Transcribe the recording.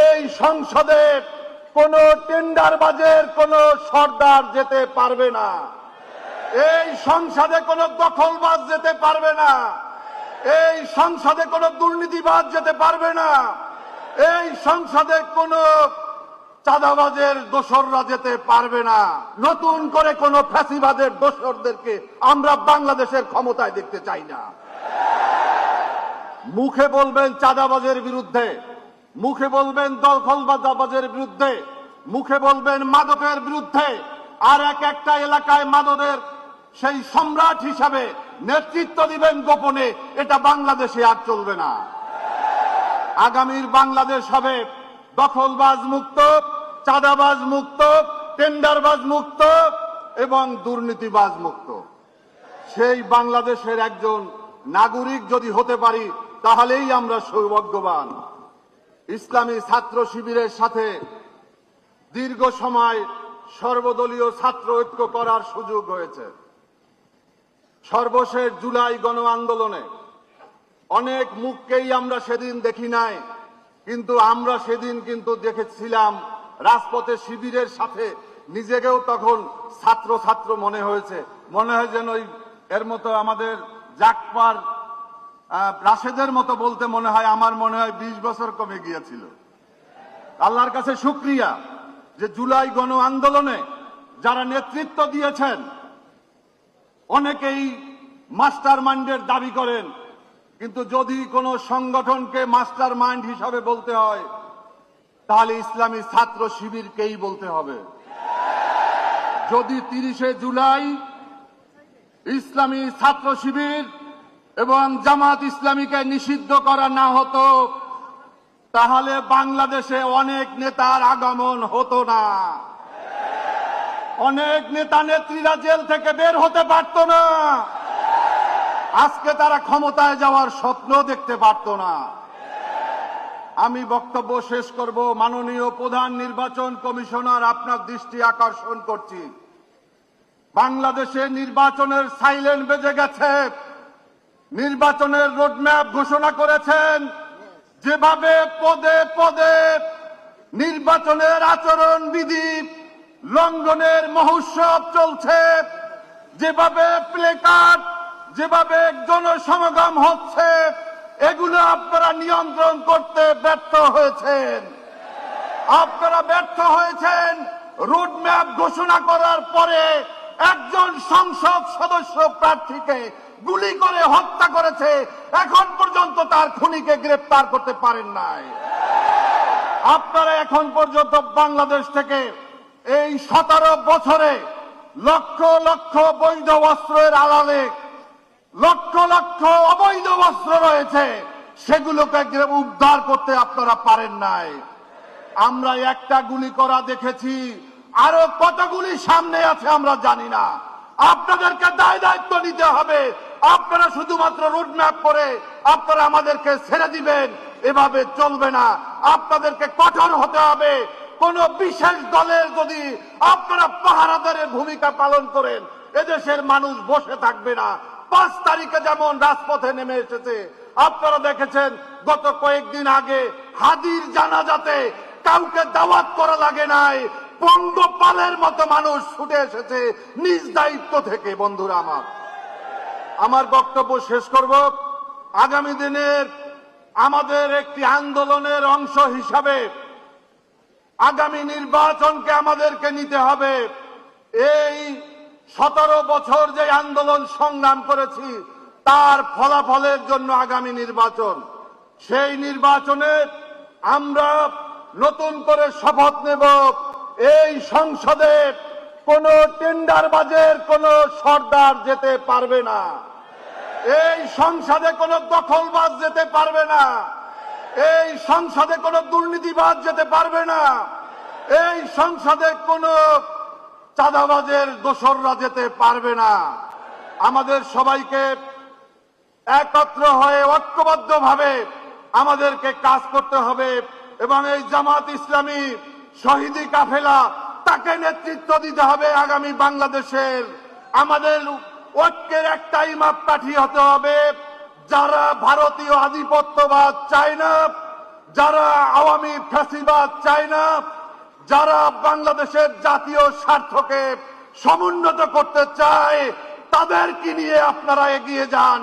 এই সংসদে কোন টেন্ডারবাজের কোন সর্দার যেতে পারবে না। এই সংসদে কোন দখলবাজ যেতে পারবে না। এই সংসদে কোন দুর্নীতিবাজ যেতে পারবে না। এই সংসদে কোন চাঁদাবাজের দোসররা যেতে পারবে না। নতুন করে কোন ফ্যাসিবাদের দোসরদেরকে আমরা বাংলাদেশের ক্ষমতায় দেখতে চাই না। মুখে বলবেন চাঁদাবাজের বিরুদ্ধে। মুখে বলবেন দখলবাজাবাজের বিরুদ্ধে, মুখে বলবেন মাদকের বিরুদ্ধে, আর এক একটা এলাকায় মাদকের সেই সম্রাট হিসাবে নেতৃত্ব দিবেন গোপনে, এটা বাংলাদেশে আর চলবে না। আগামীর বাংলাদেশ হবে দখলবাজ মুক্ত, চাঁদাবাজ মুক্ত, টেন্ডারবাজ মুক্ত এবং দুর্নীতিবাজ মুক্ত। সেই বাংলাদেশের একজন নাগরিক যদি হতে পারি, তাহলেই আমরা সৌভাগ্যবান। ইসলামী ছাত্র শিবিরের সাথে দীর্ঘ সময় সর্বদলীয় ছাত্র ঐক্য করার সুযোগ হয়েছে সর্বশেষ জুলাই গণ আন্দোলনে অনেক মুখকেই আমরা সেদিন দেখি নাই, কিন্তু আমরা সেদিন কিন্তু দেখেছিলাম রাজপথে শিবিরের সাথে নিজেকেও তখন ছাত্র ছাত্র মনে হয়েছে। মনে হয় যেন এর মতো আমাদের জাকপার রাশেদের মতো বলতে মনে হয়, আমার মনে হয় বিশ বছর কমে গিয়েছিল। আল্লাহর কাছে শুক্রিয়া যে জুলাই গণ আন্দোলনে যারা নেতৃত্ব দিয়েছেন, অনেকেই মাস্টার মাইন্ডের দাবি করেন, কিন্তু যদি কোনো সংগঠনকে মাস্টার মাইন্ড হিসাবে বলতে হয়, তাহলে ইসলামী ছাত্র শিবিরকেই বলতে হবে। যদি তিরিশে জুলাই ইসলামী ছাত্র শিবির এবং জামাত ইসলামীকে নিষিদ্ধ করা না হতো, তাহলে বাংলাদেশে অনেক নেতার আগমন হতো না। অনেক নেতা নেত্রীরা জেল থেকে বের হতে পারত না। আজকে তারা ক্ষমতায় যাওয়ার স্বপ্ন দেখতে পারত না। আমি বক্তব্য শেষ করব। মাননীয় প্রধান নির্বাচন কমিশনার, আপনার দৃষ্টি আকর্ষণ করছি। বাংলাদেশে নির্বাচনের সাইলেন্ট বেজে গেছে। নির্বাচনের রোডম্যাপ ঘোষণা করেছেন। যেভাবে পদে পদে নির্বাচনের আচরণ বিধি লঙ্ঘনের মহোৎসব চলছে, যেভাবে প্লেকার্ড, যেভাবে জনসমাগম হচ্ছে, এগুলো আপনারা নিয়ন্ত্রণ করতে ব্যর্থ হয়েছেন। আপনারা ব্যর্থ হয়েছেন। রোডম্যাপ ঘোষণা করার পরে একজন সংসদ সদস্য প্রার্থীকে গুলি করে হত্যা করেছে, এখন পর্যন্ত তার খুনিকে গ্রেপ্তার করতে পারেন নাই। আপনারা এখন পর্যন্ত বাংলাদেশ থেকে এই সতেরো বছরে লক্ষ লক্ষ বৈধ অস্ত্রের আড়ালে লক্ষ লক্ষ অবৈধ অস্ত্র রয়েছে, সেগুলোকে উদ্ধার করতে আপনারা পারেন নাই। আমরা একটা গুলি করা দেখেছি আরও কতগুলি সামনে আছে আমরা জানি না। আপনাদেরকে দায় দায়িত্ব নিতে হবে। আপনারা শুধুমাত্র রোডম্যাপ করে আপনারা আমাদেরকে ছেড়ে দিবেন। এভাবে চলবে না। আপনাদেরকে কঠোর হতে হবে। কোন বিশেষ দলের যদি আপনারা পাহারাদারের ভূমিকা পালন করেন, এদেশের মানুষ বসে থাকবে না। পাঁচ তারিখে যেমন রাজপথে নেমে এসেছে, আপনারা দেখেছেন গত কয়েকদিন আগে হাদির জানাজাতে কাউকে দাওয়াত করা লাগে নাই। পঙ্গপালের মতো মানুষ ছুটে এসেছে নিজ দায়িত্ব থেকে, বন্ধুরা আমার। আমার বক্তব্য শেষ করব। আগামী দিনের আমাদের একটি আন্দোলনের অংশ হিসাবে আগামী নির্বাচনকে আমাদেরকে নিতে হবে। এই সতেরো বছর যে আন্দোলন সংগ্রাম করেছি, তার ফলাফলের জন্য আগামী নির্বাচন। সেই নির্বাচনে আমরা নতুন করে শপথ নেব। এই সংসদে কোন টেন্ডারবাজের কোন সর্দার যেতে পারবে না। এই সংসদে কোন দখলবাজ যেতে পারবে না। এই সংসদে কোন দুর্নীতিবাজ যেতে পারবে না। এই সংসদে কোন চাঁদাবাজের দোসররা যেতে পারবে না। আমাদের সবাইকে একত্র হয়ে ঐক্যবদ্ধ ভাবে আমাদেরকে কাজ করতে হবে এবং এই জামাত ইসলামী শহীদি কাফেলা, তাকে নেতৃত্ব দিতে হবে আগামী বাংলাদেশের। আমাদের ঐক্যের একটাই মাপকাঠি হতে হবে, যারা ভারতীয় আধিপত্যবাদ চায় না, যারা আওয়ামী ফ্যাসিবাদ চায় না, যারা বাংলাদেশের জাতীয় স্বার্থকে সমুন্নত করতে চায়, তাদেরকে নিয়ে আপনারা এগিয়ে যান।